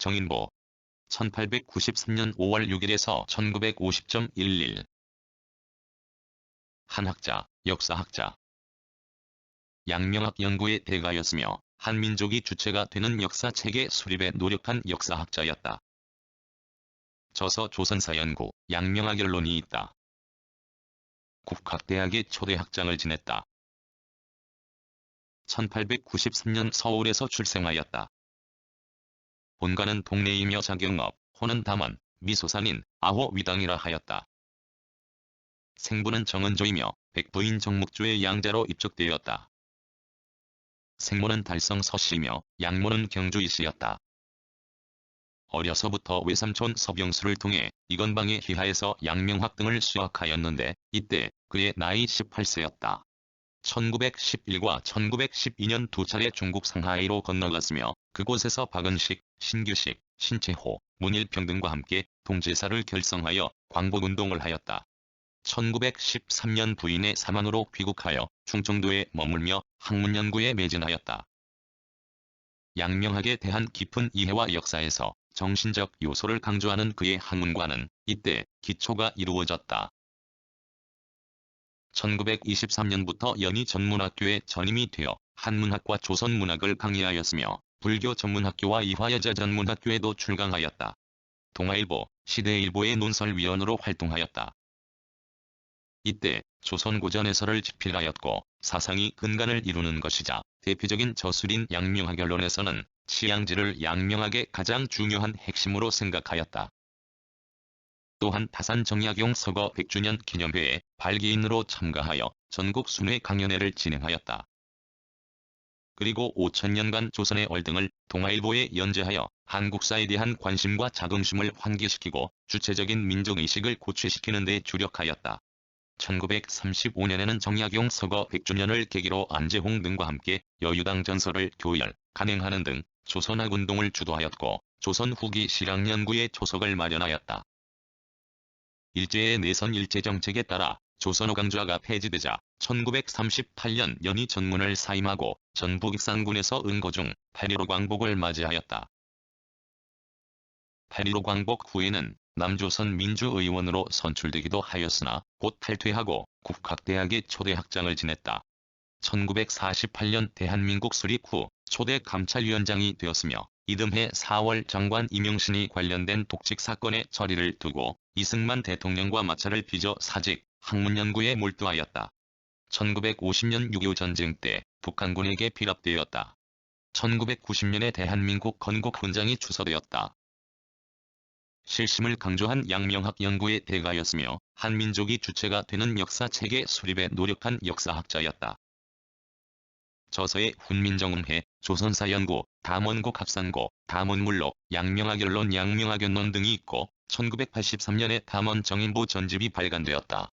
정인보 1893년 5월 6일에서 1950.11 한학자, 역사학자 양명학 연구의 대가였으며 한민족이 주체가 되는 역사체계 수립에 노력한 역사학자였다. 저서 조선사 연구, 양명학 연론이 있다. 국학대학의 초대학장을 지냈다. 1893년 서울에서 출생하였다. 본가는 동네이며 자경업, 호는 담원, 미소산인, 아호 위당이라 하였다. 생부는 정은조이며 백부인 정묵조의 양자로 입적되었다. 생모는 달성 서씨이며 양모는 경주이씨였다. 어려서부터 외삼촌 서병수를 통해 이건방의 희하에서 양명학 등을 수학하였는데 이때 그의 나이 18세였다. 1911과 1912년 두 차례 중국 상하이로 건너갔으며 그곳에서 박은식, 신규식, 신채호, 문일평 등과 함께 동제사를 결성하여 광복운동을 하였다. 1913년 부인의 사망으로 귀국하여 충청도에 머물며 학문연구에 매진하였다. 양명학에 대한 깊은 이해와 역사에서 정신적 요소를 강조하는 그의 학문과는 이때 기초가 이루어졌다. 1923년부터 연희 전문학교에 전임이 되어 한문학과 조선문학을 강의하였으며 불교 전문학교와 이화여자 전문학교에도 출강하였다. 동아일보, 시대일보의 논설위원으로 활동하였다. 이때 조선 고전에서를 집필하였고 사상이 근간을 이루는 것이자 대표적인 저술인 양명학연론에서는 치양지를 양명학의 가장 중요한 핵심으로 생각하였다. 또한 다산 정약용 서거 100주년 기념회에 발기인으로 참가하여 전국 순회 강연회를 진행하였다. 그리고 5천년간 조선의 얼등을 동아일보에 연재하여 한국사에 대한 관심과 자긍심을 환기시키고 주체적인 민족의식을 고취시키는 데 주력하였다. 1935년에는 정약용 서거 100주년을 계기로 안재홍 등과 함께 여유당 전설을 교열, 간행하는 등 조선학 운동을 주도하였고 조선 후기 실학 연구에 초석을 마련하였다. 일제의 내선 일제 정책에 따라 조선호강좌가 폐지되자 1938년 연희 전문을 사임하고 전북 익산군에서 은거 중 8.15 광복을 맞이하였다. 8.15 광복 후에는 남조선 민주의원으로 선출되기도 하였으나 곧 탈퇴하고 국학대학의 초대학장을 지냈다. 1948년 대한민국 수립 후 초대 감찰위원장이 되었으며 이듬해 4월 장관 이명신이 관련된 독직 사건의 처리를 두고 이승만 대통령과 마찰을 빚어 사직, 학문 연구에 몰두하였다. 1950년 6.25 전쟁 때 북한군에게 피랍되었다. 1990년에 대한민국 건국 훈장이 추서되었다. 실심을 강조한 양명학 연구의 대가였으며 한민족이 주체가 되는 역사 체계 수립에 노력한 역사학자였다. 저서의 훈민정음회, 조선사 연구, 담원국 합산고, 담원물록, 양명학연론 양명학연론 등이 있고 1983년에 담원 정인보 전집이 발간되었다.